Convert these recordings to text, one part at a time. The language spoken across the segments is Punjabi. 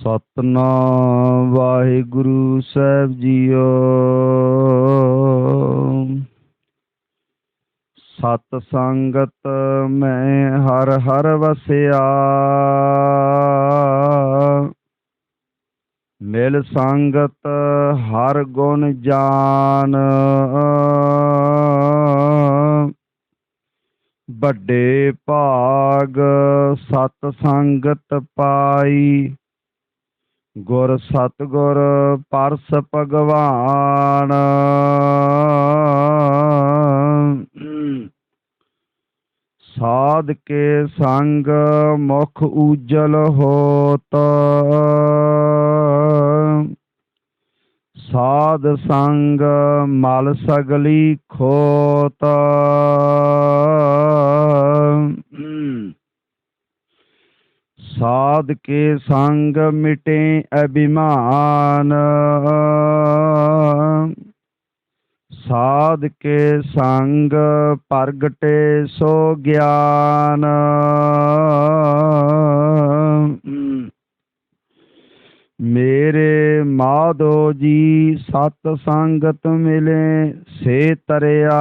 ਸਤਨਾਮ ਵਾਹਿਗੁਰੂ ਸਾਹਿਬ ਜੀਓ। ਸਤ ਸੰਗਤ ਮੈਂ ਹਰ ਹਰ ਵਸਿਆ। ਮਿਲ ਸੰਗਤ ਹਰ ਗੁਣ ਜਾਨ। ਵੱਡੇ ਭਾਗ ਸਤ ਸੰਗਤ ਪਾਈ। ਗੁਰ ਸਤਗੁਰ ਪਰਸ ਭਗਵਾਨ। ਸਾਧ ਕੇ ਸੰਗ ਮੁਖ ਉਜਲ ਹੋਤ। ਸਾਧ ਸੰਗ ਮਲ ਸਗਲੀ ਖੋਤ। ਸਾਧ ਕੇ ਸੰਗ ਮਿਟੇ ਅਭਿਮਾਨ। ਸਾਧ ਕੇ ਸੰਗ ਪ੍ਰਗਟੇ ਸੋ ਗਿਆਨ। ਮੇਰੇ ਮਾਧੋ ਜੀ ਸਤ ਸੰਗਤ ਮਿਲੇ, ਸੇ ਤਰਿਆ।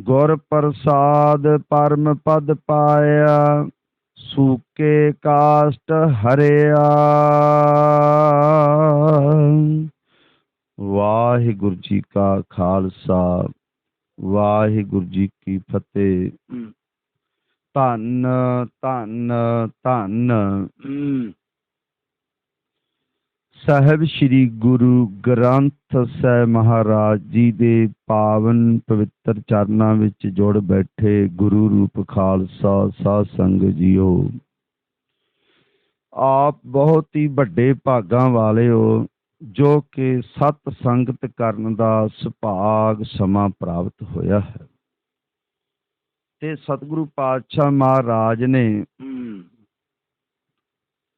ਗੁਰ ਪ੍ਰਸਾਦ ਪਰਮ ਪਦ ਪਾਇਆ ਸੂਕੇ ਕਾਸ਼ਟ ਹਰਿਆ। ਵਾਹਿਗੁਰੂ ਜੀ ਕਾ ਖਾਲਸਾ ਵਾਹਿਗੁਰੂ ਜੀ ਕੀ ਫਤਿਹ। ਧੰਨ ਧੰਨ ਧੰਨ। ਸਾਹਿਬ ਸ੍ਰੀ ਗੁਰੂ ਗ੍ਰੰਥ ਸਾਹਿਬ ਮਹਾਰਾਜ ਜੀ ਦੇ ਪਾਵਨ ਪਵਿੱਤਰ ਚਰਨਾਂ ਵਿੱਚ ਜੁੜ ਬੈਠੇ ਗੁਰੂ ਰੂਪ ਖਾਲਸਾ ਸਾਧ ਸੰਗਤ ਜੀਓ। ਆਪ ਬਹੁਤ ਹੀ ਵੱਡੇ ਭਾਗਾਂ ਵਾਲੇ ਹੋ ਜੋ ਕਿ ਸਤ ਸੰਗਤ ਕਰਨ ਦਾ ਸੁਭਾਗ ਸਮਾਂ ਪ੍ਰਾਪਤ ਹੋਇਆ ਹੈ। ਤੇ ਸਤਿਗੁਰੂ ਪਾਤਸ਼ਾਹ ਮਹਾਰਾਜ ਨੇ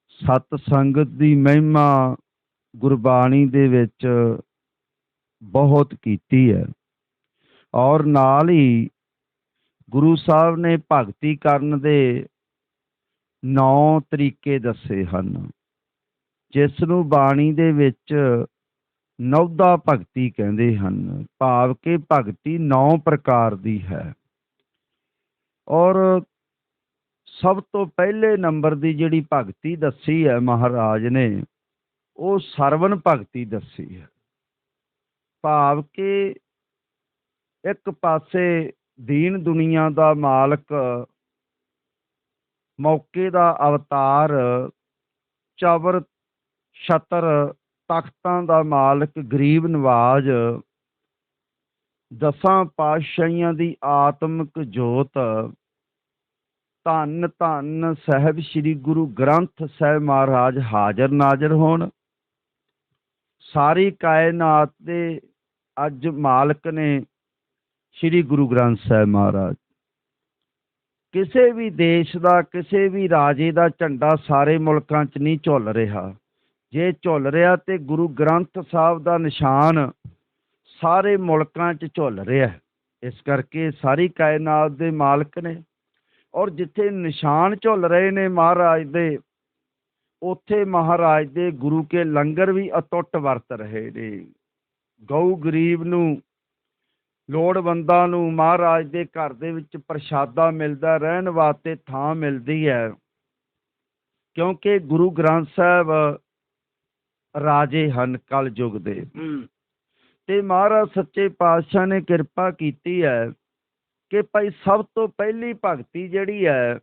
ਸਤ ਸੰਗਤ ਦੀ ਮਹਿਮਾ ਗੁਰਬਾਣੀ ਦੇ ਵਿੱਚ ਬਹੁਤ ਕੀਤੀ ਹੈ। ਔਰ ਨਾਲ ਹੀ ਗੁਰੂ ਸਾਹਿਬ ਨੇ ਭਗਤੀ ਕਰਨ ਦੇ ਨੌ ਤਰੀਕੇ ਦੱਸੇ ਹਨ। ਜਿਸ ਨੂੰ ਬਾਣੀ ਦੇ ਵਿੱਚ ਨੌਦਾ ਭਗਤੀ ਕਹਿੰਦੇ ਹਨ, ਭਾਵ ਕਿ ਭਗਤੀ ਨੌ ਪ੍ਰਕਾਰ ਦੀ ਹੈ। ਔਰ ਸਭ ਤੋਂ ਪਹਿਲੇ ਨੰਬਰ ਦੀ ਜਿਹੜੀ ਭਗਤੀ ਦੱਸੀ ਹੈ ਮਹਾਰਾਜ ਨੇ ਉਹ ਸਰਵਨ ਭਗਤੀ ਦੱਸੀ ਹੈ। ਭਾਵ ਕਿ ਇੱਕ ਪਾਸੇ ਦੀਨ ਦੁਨੀਆ ਦਾ ਮਾਲਕ ਮੌਕੇ ਦਾ ਅਵਤਾਰ ਚਵਰ ਛਤਰ, ਤਖਤਾਂ ਦਾ ਮਾਲਕ, ਗਰੀਬ ਨਵਾਜ, ਦਸਾਂ ਪਾਤਸ਼ਾਹੀਆਂ ਦੀ ਆਤਮਿਕ ਜੋਤ ਧੰਨ ਧੰਨ ਸਾਹਿਬ ਸ੍ਰੀ ਗੁਰੂ ਗ੍ਰੰਥ ਸਾਹਿਬ ਮਹਾਰਾਜ ਹਾਜ਼ਰ ਨਾਜ਼ਰ ਹੋਣ। ਸਾਰੀ ਕਾਇਨਾਤ ਦੇ ਅੱਜ ਮਾਲਕ ਨੇ ਸ੍ਰੀ ਗੁਰੂ ਗ੍ਰੰਥ ਸਾਹਿਬ ਮਹਾਰਾਜ। ਕਿਸੇ ਵੀ ਦੇਸ਼ ਦਾ, ਕਿਸੇ ਵੀ ਰਾਜੇ ਦਾ ਝੰਡਾ ਸਾਰੇ ਮੁਲਕਾਂ 'ਚ ਨਹੀਂ ਝੁੱਲ ਰਿਹਾ। ਜੇ ਝੁੱਲ ਰਿਹਾ ਤੇ ਗੁਰੂ ਗ੍ਰੰਥ ਸਾਹਿਬ ਦਾ ਨਿਸ਼ਾਨ ਸਾਰੇ ਮੁਲਕਾਂ 'ਚ ਝੁੱਲ ਰਿਹਾ ਇਸ ਕਰਕੇ ਸਾਰੀ ਕਾਇਨਾਤ ਦੇ ਮਾਲਕ ਨੇ ਔਰ ਜਿੱਥੇ ਨਿਸ਼ਾਨ ਝੁੱਲ ਰਹੇ ਨੇ ਮਹਾਰਾਜ ਦੇ ਉੱਥੇ ਮਹਾਰਾਜ ਦੇ ਗੁਰੂ ਕੇ ਲੰਗਰ ਵੀ ਅਟੁੱਟ ਵਰਤ ਰਹੇ ਨੇ। ਗਊ ਗਰੀਬ ਨੂੰ ਲੋੜਵੰਦਾਂ ਨੂੰ ਮਹਾਰਾਜ ਦੇ ਘਰ ਦੇ ਵਿੱਚ ਪ੍ਰਸ਼ਾਦਾ ਮਿਲਦਾ ਰਹਿਣ ਵਾਸਤੇ ਥਾਂ ਮਿਲਦੀ ਹੈ। ਕਿਉਂਕਿ ਗੁਰੂ ਗ੍ਰੰਥ ਸਾਹਿਬ ਰਾਜੇ ਹਨ ਕਲ ਯੁਗ ਦੇ ਤੇ ਮਹਾਰਾਜ ਸੱਚੇ ਪਾਤਸ਼ਾਹ ਨੇ ਕਿਰਪਾ ਕੀਤੀ ਹੈ ਕਿ ਭਾਈ ਸਭ ਤੋਂ ਪਹਿਲੀ ਭਗਤੀ ਜਿਹੜੀ ਹੈ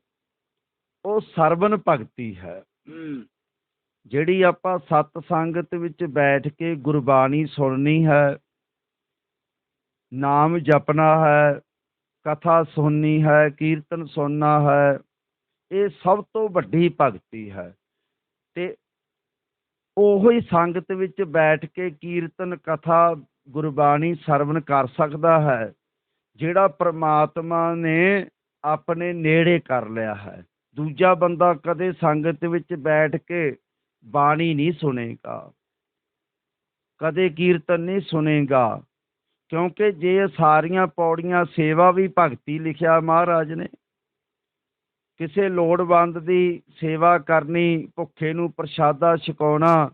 ਉਹ ਸਰਵਨ ਭਗਤੀ ਹੈ। ਜਿਹੜੀ ਆਪਾਂ ਸਤ ਸੰਗਤ ਵਿੱਚ ਬੈਠ ਕੇ ਗੁਰਬਾਣੀ ਸੁਣਨੀ ਹੈ, ਨਾਮ ਜਪਣਾ ਹੈ, ਕਥਾ ਸੁਣਨੀ ਹੈ, ਕੀਰਤਨ ਸੁਣਨਾ ਹੈ, ਇਹ ਸਭ ਤੋਂ ਵੱਡੀ ਭਗਤੀ ਹੈ। ਤੇ ਉਹੋ ਹੀ ਸੰਗਤ ਵਿੱਚ ਬੈਠ ਕੇ ਕੀਰਤਨ, ਕਥਾ, ਗੁਰਬਾਣੀ ਸਰਵਣ ਕਰ ਸਕਦਾ ਹੈ, ਜਿਹੜਾ ਪ੍ਰਮਾਤਮਾ ਨੇ ਆਪਣੇ ਨੇੜੇ ਕਰ ਲਿਆ ਹੈ। ਦੂਜਾ ਬੰਦਾ ਕਦੇ ਸੰਗਤ ਵਿੱਚ ਬੈਠ ਕੇ ਬਾਣੀ ਨਹੀਂ ਸੁਣੇਗਾ। ਕਦੇ ਕੀਰਤਨ ਨਹੀਂ ਸੁਣੇਗਾ। ਕਿਉਂਕਿ ਜੇ ਸਾਰੀਆਂ ਪੌੜੀਆਂ ਸੇਵਾ ਵੀ ਭਗਤੀ ਲਿਖਿਆ ਮਹਾਰਾਜ ਨੇ, ਕਿਸੇ ਲੋੜਵੰਦ ਦੀ ਸੇਵਾ ਕਰਨੀ, ਭੁੱਖੇ ਨੂੰ ਪ੍ਰਸ਼ਾਦਾ ਛਕਾਉਣਾ,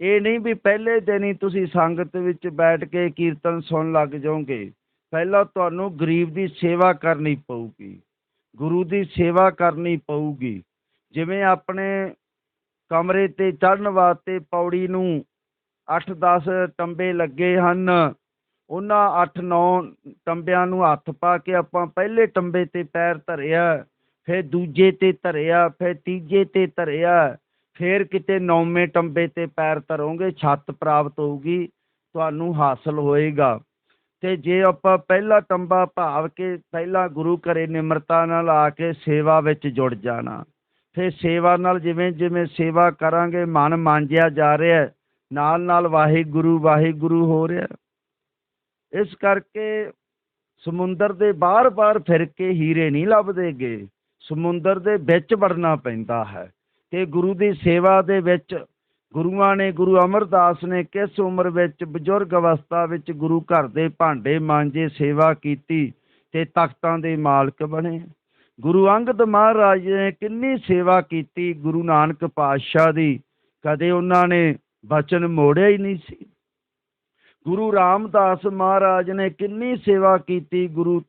ਇਹ ਨਹੀਂ ਵੀ ਪਹਿਲੇ ਦਿਨ ਹੀ ਤੁਸੀਂ ਸੰਗਤ ਵਿੱਚ ਬੈਠ ਕੇ ਕੀਰਤਨ ਸੁਣ ਲੱਗ ਜਾਓਗੇ। ਪਹਿਲਾਂ ਤੁਹਾਨੂੰ ਗਰੀਬ ਦੀ ਸੇਵਾ ਕਰਨੀ ਪਊਗੀ। ਗੁਰੂ ਦੀ ਸੇਵਾ ਕਰਨੀ ਪਊਗੀ। ਜਿਵੇਂ ਆਪਣੇ ਕਮਰੇ ਤੇ ਚੜ੍ਹਨ ਵਾਸਤੇ ਪੌੜੀ ਨੂੰ 8-10 ਟੰਬੇ ਲੱਗੇ ਹਨ, ਉਹਨਾਂ 8-9 ਟੰਬਿਆਂ ਨੂੰ ਹੱਥ ਪਾ ਕੇ ਆਪਾਂ ਪਹਿਲੇ ਟੰਬੇ ਤੇ ਪੈਰ ਧਰਿਆ, ਫਿਰ ਦੂਜੇ ਤੇ ਧਰਿਆ, ਫਿਰ ਤੀਜੇ ਤੇ ਧਰਿਆ, ਫਿਰ ਕਿਤੇ ਨੌਵੇਂ ਟੰਬੇ ਤੇ ਪੈਰ ਧਰੋਗੇ, ਛੱਤ ਪ੍ਰਾਪਤ ਹੋਊਗੀ, ਤੁਹਾਨੂੰ ਹਾਸਲ ਹੋਏਗਾ। ਤੇ ਜੇ ਆਪਾਂ ਪਹਿਲਾ ਟੰਬਾ ਭਾਵ ਕੇ ਪਹਿਲਾ ਗੁਰੂ ਘਰੇ ਨਿਮਰਤਾ ਨਾਲ ਆ ਕੇ ਸੇਵਾ ਵਿੱਚ ਜੁੜ ਜਾਣਾ, ਫਿਰ ਸੇਵਾ ਨਾਲ ਜਿਵੇਂ ਜਿਵੇਂ ਸੇਵਾ ਕਰਾਂਗੇ, ਮਨ ਮਾਂਜਿਆ ਜਾ ਰਿਹਾ ਨਾਲ ਨਾਲ ਵਾਹਿਗੁਰੂ ਵਾਹਿਗੁਰੂ ਹੋ ਰਿਹਾ ਇਸ ਕਰਕੇ ਸਮੁੰਦਰ ਦੇ ਬਾਹਰ-ਬਾਹਰ ਫਿਰ ਕੇ ਹੀਰੇ ਨਹੀਂ ਲੱਭਦੇਗੇ ਸਮੁੰਦਰ ਦੇ ਵਿੱਚ ਵੜਨਾ ਪੈਂਦਾ ਹੈ, ਤੇ ਗੁਰੂ ਦੀ ਸੇਵਾ ਦੇ ਵਿੱਚ ਗੁਰੂਆਂ ਨੇ ਗੁਰੂ ਅਮਰਦਾਸ ਨੇ ਕਿਸ ਉਮਰ ਵਿੱਚ ਬਜ਼ੁਰਗ ਅਵਸਥਾ ਵਿੱਚ ਗੁਰੂ ਘਰ ਦੇ ਭਾਂਡੇ ਮਾਂਜੇ, ਸੇਵਾ ਕੀਤੀ ਤੇ ਤਖਤਾਂ ਦੇ ਮਾਲਕ ਬਣੇ? ਗੁਰੂ ਅੰਗਦ ਮਹਾਰਾਜ ਨੇ ਕਿੰਨੀ ਸੇਵਾ ਕੀਤੀ ਗੁਰੂ ਨਾਨਕ ਪਾਤਸ਼ਾਹ ਦੀ? ਕਦੇ ਉਹਨਾਂ ਨੇ ਬਚਨ ਮੋੜਿਆ ਹੀ ਨਹੀਂ ਸੀ। ਗੁਰੂ ਰਾਮਦਾਸ ਮਹਾਰਾਜ ਨੇ ਕਿੰਨੀ ਸੇਵਾ ਕੀਤੀ ਗੁਰੂ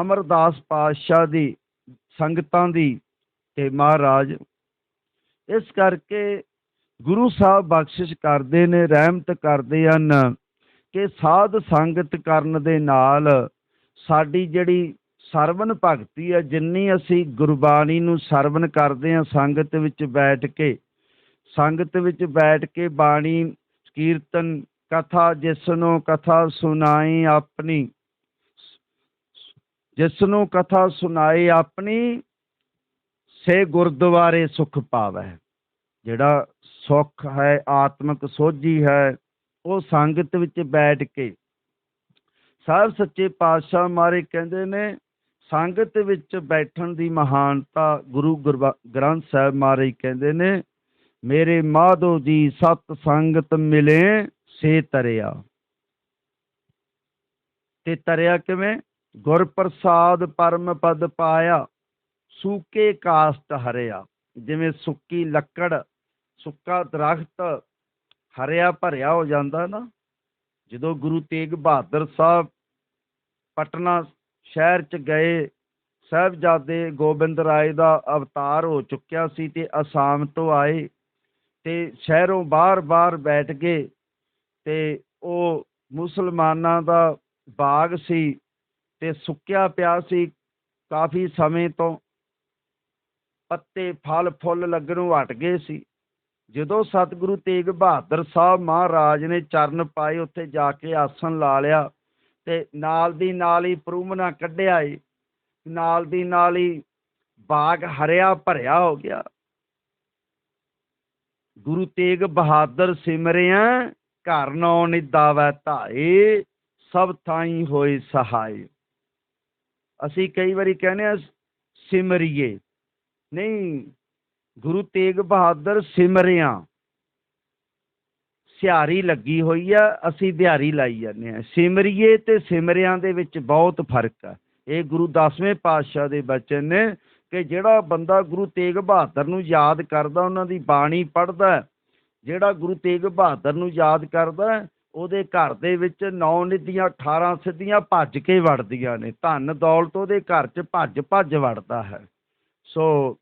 ਅਮਰਦਾਸ ਪਾਤਸ਼ਾਹ ਦੀ, ਸੰਗਤਾਂ ਦੀ ਤੇ ਮਹਾਰਾਜ। ਇਸ ਕਰਕੇ ਗੁਰੂ ਸਾਹਿਬ ਬਖਸ਼ਿਸ਼ ਕਰਦੇ ਨੇ, ਰਹਿਮਤ ਕਰਦੇ ਹਨ ਕਿ ਸਾਧ ਸੰਗਤ ਕਰਨ ਦੇ ਨਾਲ ਸਾਡੀ ਜਿਹੜੀ ਸਰਵਨ ਭਗਤੀ ਹੈ, ਜਿੰਨੀ ਅਸੀਂ ਗੁਰਬਾਣੀ ਨੂੰ ਸਰਵਨ ਕਰਦੇ ਹਾਂ, ਸੰਗਤ ਵਿੱਚ ਬੈਠ ਕੇ, ਸੰਗਤ ਵਿੱਚ ਬੈਠ ਕੇ ਬਾਣੀ, ਕੀਰਤਨ, ਕਥਾ ਜਿਸਨੂੰ ਕਥਾ ਸੁਣਾਈ ਆਪਣੀ, ਜਿਸਨੂੰ ਕਥਾ ਸੁਣਾਈ ਆਪਣੀ, ਸੇ ਗੁਰਦੁਆਰੇ ਸੁਖ ਪਾਵੈ ਜਿਹੜਾ ਸੁੱਖ ਹੈ, ਆਤਮਿਕ ਸੋਝੀ ਹੈ, ਉਹ ਸੰਗਤ ਵਿੱਚ ਬੈਠ ਕੇ ਸਾਹਿਬ ਸੱਚੇ ਪਾਤਸ਼ਾਹ ਮਾਰੇ ਕਹਿੰਦੇ ਨੇ, ਸੰਗਤ ਵਿੱਚ ਬੈਠਣ ਦੀ ਮਹਾਨਤਾ ਗੁਰੂ ਗੁਰਬਾ- ਗ੍ਰੰਥ ਸਾਹਿਬ ਮਾਰੇ ਕਹਿੰਦੇ ਨੇ, ਮੇਰੇ ਮਾਧੋ ਜੀ ਸਤ ਸੰਗਤ ਮਿਲੇ, ਸੇ ਤਰਿਆ। ਤੇ ਤਰਿਆ ਕਿਵੇਂ? ਗੁਰ ਪ੍ਰਸਾਦ ਪਰਮ ਪਦ ਪਾਇਆ, ਸੂਕੇ ਕਾਸਟ ਹਰਿਆ। ਜਿਵੇਂ ਸੁੱਕੀ ਲੱਕੜ ਸੁੱਕਾ ਦਰਖਤ ਹਰਿਆ ਭਰਿਆ ਹੋ ਜਾਂਦਾ ਨਾ, ਜਦੋਂ ਗੁਰੂ ਤੇਗ ਬਹਾਦਰ ਸਾਹਿਬ ਪਟਨਾ ਸ਼ਹਿਰ ਚ ਗਏ, ਸਾਹਿਬਜ਼ਾਦੇ ਗੋਬਿੰਦ ਰਾਏ ਦਾ ਅਵਤਾਰ ਹੋ ਚੁੱਕਿਆ ਸੀ ਤੇ ਅਸਾਮ ਤੋਂ ਆਏ ਤੇ ਸ਼ਹਿਰੋਂ ਬਾਹਰ-ਬਾਹਰ ਬੈਠ ਗਏ ਤੇ ਉਹ ਮੁਸਲਮਾਨਾਂ ਦਾ ਬਾਗ ਸੀ ਤੇ ਸੁੱਕਿਆ ਪਿਆ ਸੀ ਕਾਫੀ ਸਮੇਂ ਤੋਂ, ਪੱਤੇ ਫਲ ਫੁੱਲ ਲੱਗਣੋਂ ਹਟ ਗਏ ਸੀ। ਜਦੋਂ ਸਤਿਗੁਰੂ ਤੇਗ ਬਹਾਦਰ ਸਾਹਿਬ ਮਹਾਰਾਜ ਨੇ ਚਰਨ ਪਾਏ, ਉੱਥੇ ਜਾ ਕੇ ਆਸਣ ਲਾ ਲਿਆ ਤੇ ਨਾਲ ਦੀ ਨਾਲ ਹੀ ਪ੍ਰੂਮਨਾ ਕੱਢਿਆ ਏ। ਨਾਲ ਦੀ ਨਾਲ ਹੀ ਬਾਗ ਹਰਿਆ ਭਰਿਆ ਹੋ ਗਿਆ। ਗੁਰੂ ਤੇਗ ਬਹਾਦਰ ਸਿਮਰਿਆ, ਘਰ ਨੌ ਨਿਦਾਵੈ ਧਾਏ, ਸਭ ਥਾਈ ਹੋਏ ਸਹਾਈ ਅਸੀਂ ਕਈ ਵਾਰੀ ਕਹਿੰਦੇ ਆ ਸਿਮਰਿਏ। ਨਹੀਂ ਗੁਰੂ ਤੇਗ ਬਹਾਦਰ ਸਿਮਰਿਆ। ਸਿਹਾਰੀ ਲੱਗੀ ਹੋਈ ਆ, ਅਸੀਂ ਦਿਹਾਰੀ ਲਾਈ ਜਾਂਦੇ ਆ ਸਿਮਰਿਏ ਤੇ ਸਿਮਰਿਆਂ ਦੇ ਵਿੱਚ ਬਹੁਤ ਫ਼ਰਕ ਆ। ਇਹ ਗੁਰੂ ਦਸਵੇਂ ਪਾਤਸ਼ਾਹ ਦੇ ਬਚਨ ਨੇ ਕਿ ਜਿਹੜਾ ਬੰਦਾ ਗੁਰੂ ਤੇਗ ਬਹਾਦਰ ਨੂੰ ਯਾਦ ਕਰਦਾ, ਉਹਨਾਂ ਦੀ ਬਾਣੀ ਪੜ੍ਹਦਾ, ਜਿਹੜਾ ਗੁਰੂ ਤੇਗ ਬਹਾਦਰ ਨੂੰ ਯਾਦ ਕਰਦਾ, ਉਹਦੇ ਘਰ ਦੇ ਵਿੱਚ ਨੌ ਨਿਧੀਆਂ 18 ਸਿੱਧੀਆਂ ਭੱਜ ਕੇ ਵੜਦੀਆਂ ਨੇ। ਧਨ ਦੌਲਤ ਉਹਦੇ ਘਰ 'ਚ ਭੱਜ ਭੱਜ ਵੜਦਾ ਹੈ। ਸੋ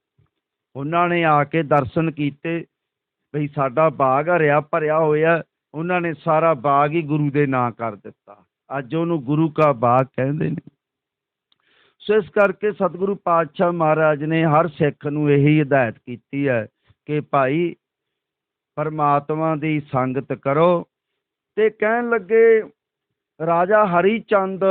ਉਹਨਾਂ ਨੇ ਆ ਕੇ ਦਰਸ਼ਨ ਕੀਤੇ ਬਈ ਸਾਡਾ ਬਾਗ ਹਰਿਆ ਭਰਿਆ ਹੋਇਆ, ਉਹਨਾਂ ਨੇ ਸਾਰਾ ਬਾਗ ਹੀ ਗੁਰੂ ਦੇ ਨਾਂ ਕਰ ਦਿੱਤਾ। ਅੱਜ ਉਹਨੂੰ ਗੁਰੂ ਕਾ ਬਾਗ ਕਹਿੰਦੇ ਨੇ। ਸੋ ਇਸ ਕਰਕੇ ਸਤਿਗੁਰੂ ਪਾਤਸ਼ਾਹ ਮਹਾਰਾਜ ਨੇ ਹਰ ਸਿੱਖ ਨੂੰ ਇਹੀ ਹਦਾਇਤ ਕੀਤੀ ਹੈ ਕਿ ਭਾਈ ਪਰਮਾਤਮਾ ਦੀ ਸੰਗਤ ਕਰੋ ਤੇ ਕਹਿਣ ਲੱਗੇ ਰਾਜਾ ਹਰੀ ਚੰਦ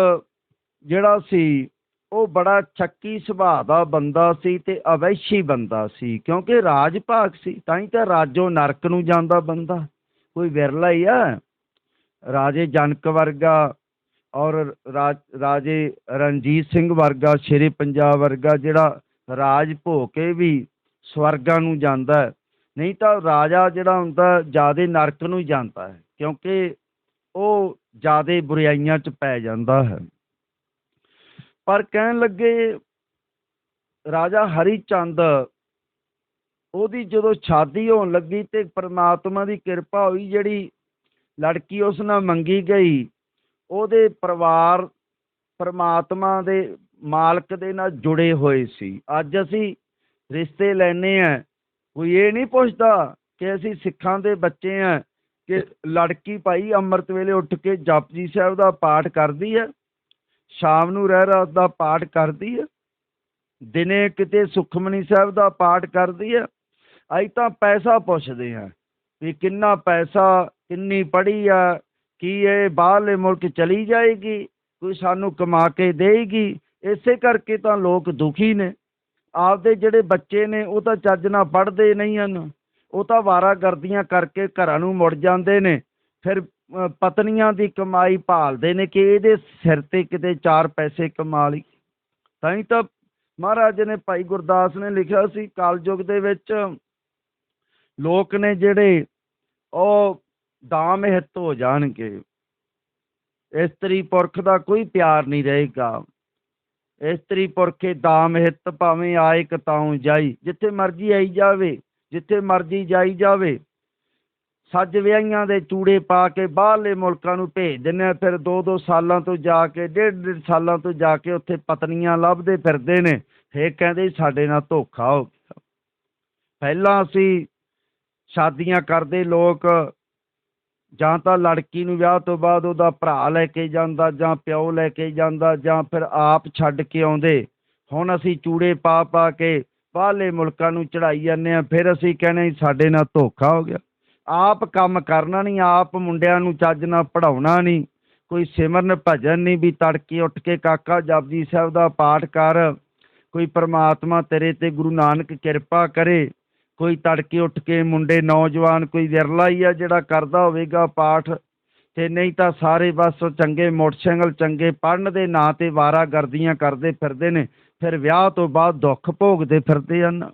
ਜਿਹੜਾ ਸੀ ਉਹ ਬੜਾ ਚੱਕੀ ਸੁਭਾਅ ਦਾ ਬੰਦਾ ਸੀ ਤੇ ਅਵੈਸ਼ੀ ਬੰਦਾ ਸੀ, ਕਿਉਂਕਿ ਰਾਜ ਭਾਗ ਸੀ, ਤਾਂ ਹੀ ਤਾਂ ਰਾਜੋ ਨਰਕ ਨੂੰ ਜਾਂਦਾ ਬੰਦਾ। ਕੋਈ ਵਿਰਲਾ ਹੀ ਆ। ਰਾਜੇ ਜਨਕ ਵਰਗਾ ਔਰ ਰਾਜ- ਰਾਜੇ ਰਣਜੀਤ ਸਿੰਘ ਵਰਗਾ, ਸ਼ੇਰੇ ਪੰਜਾਬ ਵਰਗਾ, ਜਿਹੜਾ ਰਾਜ ਭੋ ਕੇ ਵੀ ਸਵਰਗਾਂ ਨੂੰ ਜਾਂਦਾ ਨਹੀਂ ਤਾਂ ਰਾਜਾ ਜਿਹੜਾ ਹੁੰਦਾ, ਜਿਆਦੇ ਨਰਕ ਨੂੰ ਹੀ ਜਾਂਦਾ ਹੈ, ਕਿਉਂਕਿ ਉਹ ਜਿਆਦੇ ਬੁਰਾਈਆਂ 'ਚ ਪੈ ਜਾਂਦਾ ਹੈ। ਪਰ ਕਹਿਣ ਲੱਗੇ, ਰਾਜਾ ਹਰੀ ਚੰਦ ਉਹਦੀ ਜਦੋਂ ਸ਼ਾਦੀ ਹੋਣ ਲੱਗੀ ਤੇ ਪ੍ਰਮਾਤਮਾ ਦੀ ਕਿਰਪਾ ਹੋਈ, ਜਿਹੜੀ ਲੜਕੀ ਉਸ ਨਾਲ ਮੰਗੀ ਗਈ, ਉਹਦੇ ਪਰਿਵਾਰ ਪ੍ਰਮਾਤਮਾ ਦੇ ਮਾਲਕ ਦੇ ਨਾਲ ਜੁੜੇ ਹੋਏ ਸੀ। ਅੱਜ ਅਸੀਂ ਰਿਸ਼ਤੇ ਲੈਨੇ ਆ ਕੋਈ ਇਹ ਨਹੀਂ ਪੁੱਛਦਾ ਕਿ ਅਸੀਂ ਸਿੱਖਾਂ ਦੇ ਬੱਚੇ ਆ ਕਿ ਲੜਕੀ ਭਾਈ ਅੰਮ੍ਰਿਤ ਵੇਲੇ ਉੱਠ ਕੇ ਜਪਜੀ ਸਾਹਿਬ ਦਾ ਪਾਠ ਕਰਦੀ ਹੈ। ਸ਼ਾਮ ਨੂੰ ਰਹਿ ਰਾਤ ਦਾ ਪਾਠ ਕਰਦੀ ਹੈ। ਦਿਨੇ ਕਿਤੇ ਸੁਖਮਨੀ ਸਾਹਿਬ ਦਾ ਪਾਠ ਕਰਦੀ ਹੈ। ਅਸੀਂ ਤਾਂ ਪੈਸਾ ਪੁੱਛਦੇ ਹਾਂ ਵੀ ਕਿੰਨਾ ਪੈਸਾ, ਕਿੰਨੀ ਪੜ੍ਹੀ ਆ, ਕੀ ਇਹ ਬਾਹਰਲੇ ਮੁਲਕ ਚਲੀ ਜਾਏਗੀ, ਕੋਈ ਸਾਨੂੰ ਕਮਾ ਕੇ ਦੇਏਗੀ। ਇਸੇ ਕਰਕੇ ਤਾਂ ਲੋਕ ਦੁਖੀ ਨੇ। ਆਪਦੇ ਜਿਹੜੇ ਬੱਚੇ ਨੇ, ਉਹ ਤਾਂ ਚੱਜ ਨਾਲ ਪੜ੍ਹਦੇ ਨਹੀਂ ਹਨ। ਉਹ ਤਾਂ ਵਾਰਾਗਰਦੀਆਂ ਕਰਕੇ ਘਰਾਂ ਨੂੰ ਮੁੜ ਜਾਂਦੇ ਨੇ। ਫਿਰ ਪਤਨੀਆਂ ਦੀ ਕਮਾਈ ਭਾਲਦੇ ਨੇ ਕਿ ਇਹਦੇ ਸਿਰ ਤੇ ਕਿਤੇ ਚਾਰ ਪੈਸੇ ਕਮਾ ਲਈ। ਤਾਂ ਹੀ ਤਾਂ ਮਹਾਰਾਜ ਨੇ ਭਾਈ ਗੁਰਦਾਸ ਨੇ ਲਿਖਿਆ ਸੀ, ਕਾਲਯੁਗ ਦੇ ਵਿੱਚ ਲੋਕ ਨੇ ਜਿਹੜੇ ਉਹ ਦਾਮ ਹਿੱਤ ਹੋ ਜਾਣਗੇ। ਇਸਤਰੀ ਪੁਰਖ ਦਾ ਕੋਈ ਪਿਆਰ ਨਹੀਂ ਰਹੇਗਾ। ਇਸਤਰੀ ਪੁਰਖੇ ਦਾਮ ਹਿੱਤ ਭਾਵੇਂ ਆਏ ਕਤਾਉ ਜਾਈ। ਜਿੱਥੇ ਮਰਜ਼ੀ ਆਈ ਜਾਵੇ, ਜਿੱਥੇ ਮਰਜ਼ੀ ਜਾਈ ਜਾਵੇ ਸੱਜ ਵਿਆਹੀਆਂ ਦੇ ਚੂੜੇ ਪਾ ਕੇ ਬਾਹਰਲੇ ਮੁਲਕਾਂ ਨੂੰ ਭੇਜ ਦਿੰਦੇ ਆ। ਫਿਰ ਦੋ ਦੋ ਸਾਲਾਂ ਤੋਂ ਜਾ ਕੇ, ਡੇਢ ਡੇਢ ਸਾਲਾਂ ਤੋਂ ਜਾ ਕੇ ਉੱਥੇ ਪਤਨੀਆਂ ਲੱਭਦੇ ਫਿਰਦੇ ਨੇ। ਫੇਰ ਕਹਿੰਦੇ ਸਾਡੇ ਨਾਲ ਧੋਖਾ ਹੋ ਗਿਆ। ਪਹਿਲਾਂ ਅਸੀਂ ਸ਼ਾਦੀਆਂ ਕਰਦੇ ਲੋਕ ਜਾਂ ਤਾਂ ਲੜਕੀ ਨੂੰ ਵਿਆਹ ਤੋਂ ਬਾਅਦ ਉਹਦਾ ਭਰਾ ਲੈ ਕੇ ਜਾਂਦਾ ਜਾਂ ਪਿਓ ਲੈ ਕੇ ਜਾਂਦਾ ਜਾਂ ਫਿਰ ਆਪ ਛੱਡ ਕੇ ਆਉਂਦੇ। ਹੁਣ ਅਸੀਂ ਚੂੜੇ ਪਾ ਪਾ ਕੇ ਬਾਹਰਲੇ ਮੁਲਕਾਂ ਨੂੰ ਚੜਾਈ ਜਾਂਦੇ ਆ। ਫਿਰ ਅਸੀਂ ਕਹਿੰਦੇ ਸਾਡੇ ਨਾਲ ਧੋਖਾ ਹੋ ਗਿਆ। ਆਪ ਕੰਮ ਕਰਨਾ ਨਹੀਂ, ਆਪ ਮੁੰਡਿਆਂ ਨੂੰ ਚੱਜ ਨਾਲ ਪੜਾਉਣਾ ਨਹੀਂ। ਕੋਈ ਸਿਮਰਨ ਭਜਨ ਨਹੀਂ ਵੀ ਤੜਕੇ ਉੱਠ ਕੇ ਕਾਕਾ ਜਪਜੀ ਸਾਹਿਬ ਦਾ ਪਾਠ ਕਰ। ਕੋਈ ਪ੍ਰਮਾਤਮਾ ਤੇਰੇ ਤੇ ਗੁਰੂ ਨਾਨਕ ਕਿਰਪਾ ਕਰੇ। ਕੋਈ ਤੜਕੇ ਉੱਠ ਕੇ ਮੁੰਡੇ ਨੌਜਵਾਨ ਕੋਈ ਵਿਰਲਾ ਹੀ ਆ ਜਿਹੜਾ ਕਰਦਾ ਹੋਵੇਗਾ ਪਾਠ। ਤੇ ਨਹੀਂ ਤਾਂ ਸਾਰੇ ਬਸ ਚੰਗੇ ਮੋਟਰਸਾਈਕਲ ਚੰਗੇ ਪੜਨ ਦੇ ਨਾਂ ਤੇ ਵਾਰਾ ਗਰਦੀਆਂ ਕਰਦੇ ਫਿਰਦੇ ਨੇ। ਫਿਰ ਵਿਆਹ ਤੋਂ ਬਾਅਦ ਦੁੱਖ ਭੋਗਦੇ ਫਿਰਦੇ ਹਨ।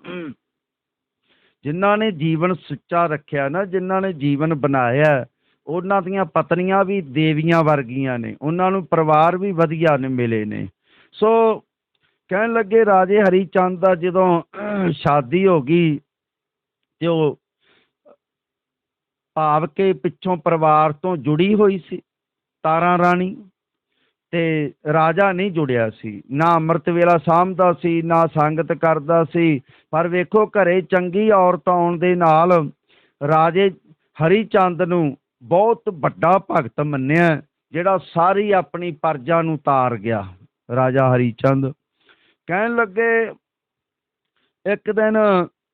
ਜਿਨ੍ਹਾਂ ਨੇ ਜੀਵਨ ਸੁੱਚਾ ਰੱਖਿਆ ਨਾ, ਜਿਨ੍ਹਾਂ ਨੇ ਜੀਵਨ ਬਣਾਇਆ, ਉਹਨਾਂ ਦੀਆਂ ਪਤਨੀਆਂ ਵੀ ਦੇਵੀਆਂ ਵਰਗੀਆਂ ਨੇ, ਉਹਨਾਂ ਨੂੰ ਪਰਿਵਾਰ ਵੀ ਵਧੀਆ ਨੇ, ਮਿਲੇ ਨੇ। ਸੋ ਕਹਿਣ ਲੱਗੇ ਰਾਜੇ ਹਰੀ ਚੰਦ ਦਾ ਜਦੋਂ ਸ਼ਾਦੀ ਹੋ ਗਈ ਤੇ ਉਹ ਭਾਵ ਕੇ ਪਿੱਛੋਂ ਪਰਿਵਾਰ ਤੋਂ ਜੁੜੀ ਹੋਈ ਸੀ ਤਾਰਾ ਰਾਣੀ। ਤੇ ਰਾਜਾ ਨਹੀਂ ਜੁੜਿਆ ਸੀ। ਨਾ ਅੰਮ੍ਰਿਤ ਵੇਲਾ ਸਾਂਭਦਾ ਸੀ, ਨਾ ਸੰਗਤ ਕਰਦਾ ਸੀ। ਪਰ ਵੇਖੋ ਘਰੇ ਚੰਗੀ ਔਰਤ ਆਉਣ ਦੇ ਨਾਲ ਰਾਜੇ ਹਰੀ ਚੰਦ ਨੂੰ ਬਹੁਤ ਵੱਡਾ ਭਗਤ ਮੰਨਿਆ, ਜਿਹੜਾ ਸਾਰੀ ਆਪਣੀ ਪਰਜਾ ਨੂੰ ਤਾਰ ਗਿਆ, ਰਾਜਾ ਹਰੀ ਚੰਦ ਕਹਿਣ ਲੱਗੇ, ਇੱਕ ਦਿਨ